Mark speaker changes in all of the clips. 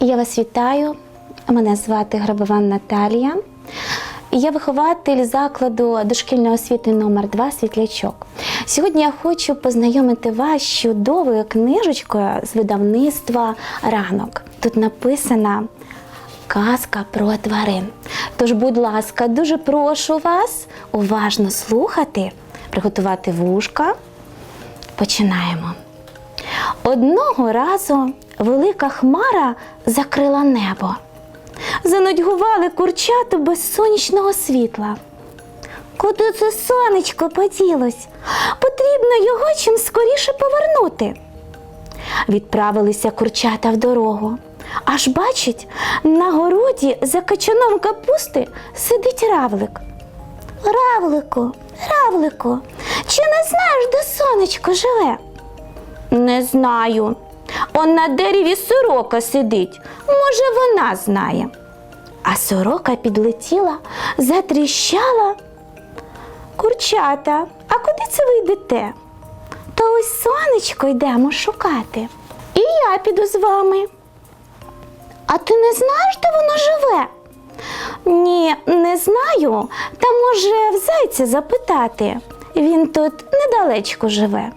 Speaker 1: Я вас вітаю. Мене звати Грабован Наталія. Я вихователь закладу дошкільної освіти номер 2 Світлячок. Сьогодні я хочу познайомити вас з чудовою книжечкою з видавництва ранок. Тут написана казка про тварин. Тож, будь ласка, дуже прошу вас уважно слухати, приготувати вушка. Починаємо. Одного разу велика хмара закрила небо. Занудьгували курчата без сонячного світла. Куди це сонечко поділось? Потрібно його чим скоріше повернути. Відправилися курчата в дорогу. Аж бачить, на городі за качаном капусти сидить равлик. Равлику, равлику, чи не знаєш, де сонечко живе? Не знаю. Он на дереві сорока сидить. Може, вона знає. А сорока підлетіла, затріщала. Курчата, а куди це ви йдете? То ось сонечко йдемо шукати. І я піду з вами. А ти не знаєш, де воно живе? Ні, не знаю. Та може в зайця запитати. Він тут недалечко живе.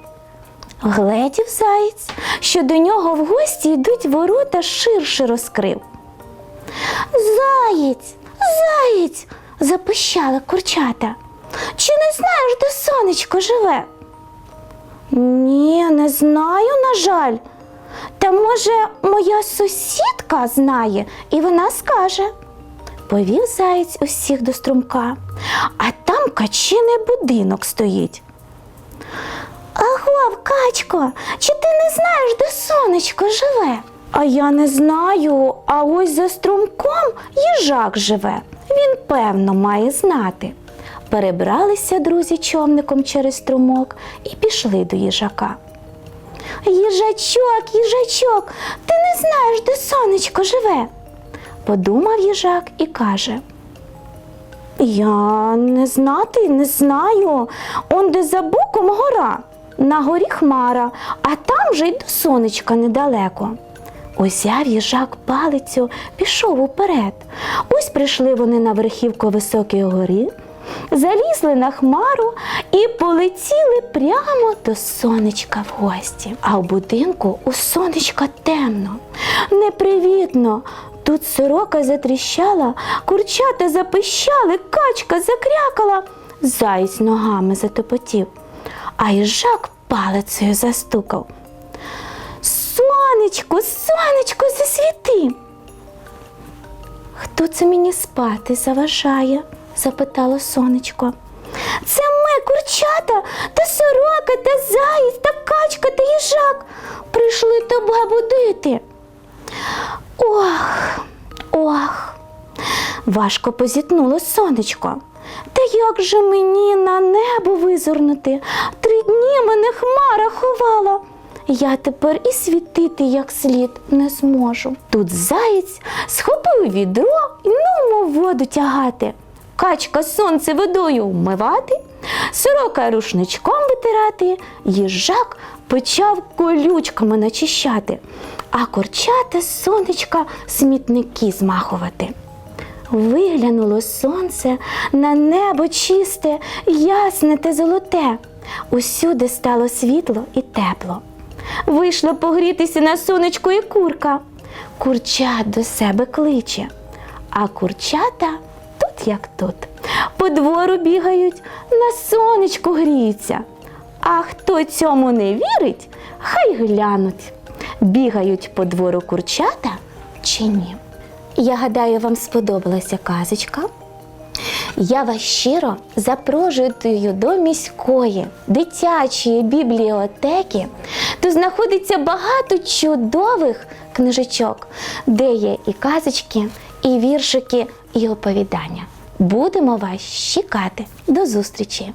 Speaker 1: Гледів заєць, що до нього в гості йдуть ворота ширше розкрив. Заєць, заєць, запищали курчата. Чи не знаєш, де сонечко живе? Ні, не знаю, на жаль. Та може, моя сусідка знає, і вона скаже. Повів заєць усіх до струмка, а там качиний будинок стоїть. Агов, качко, чи ти не знаєш, де сонечко живе? А я не знаю, а ось за струмком їжак живе. Він, певно, має знати. Перебралися друзі човником через струмок і пішли до їжака. Їжачок, їжачок, ти не знаєш, де сонечко живе? Подумав їжак і каже. Я не знати, не знаю. Он де за боком гора, на горі хмара, а там же й до сонечка недалеко. Узяв їжак палицю, пішов уперед. Ось прийшли вони на верхівку високої гори, залізли на хмару і полетіли прямо до сонечка в гості. А в будинку у сонечка темно, непривітно. Тут сорока затріщала, курчата запищали, качка закрякала, заєць ногами затопотів, а їжак палицею застукав. Сонечко, сонечко, засвіти. Хто це мені спати заважає? запитало сонечко. Це ми, курчата, та сорока, та заєць, та качка, та їжак. Прийшли тебе будити. Ох, ох, важко позітнуло сонечко. Та як же мені на небо визирнути? Три дні мене хмара ховала. Я тепер і світити як слід не зможу. Тут заєць схопив відро і ну воду тягати. Качка сонце водою вмивати, сорока рушничком витирати, їжак почав колючками начищати, а курчата з сонечка смітники змахувати. Виглянуло сонце на небо чисте, ясне та золоте. Усюди стало світло і тепло. Вийшла погрітися на сонечко і курка. Курчат до себе кличе, а курчата тут як тут. По двору бігають, на сонечку гріються. А хто цьому не вірить, хай глянуть, бігають по двору курчата чи ні. Я гадаю, вам сподобалася казочка. Я вас щиро запрошую до міської дитячої бібліотеки. Тут знаходиться багато чудових книжечок, де є і казочки, і віршики, і оповідання. Будемо вас чекати. До зустрічі!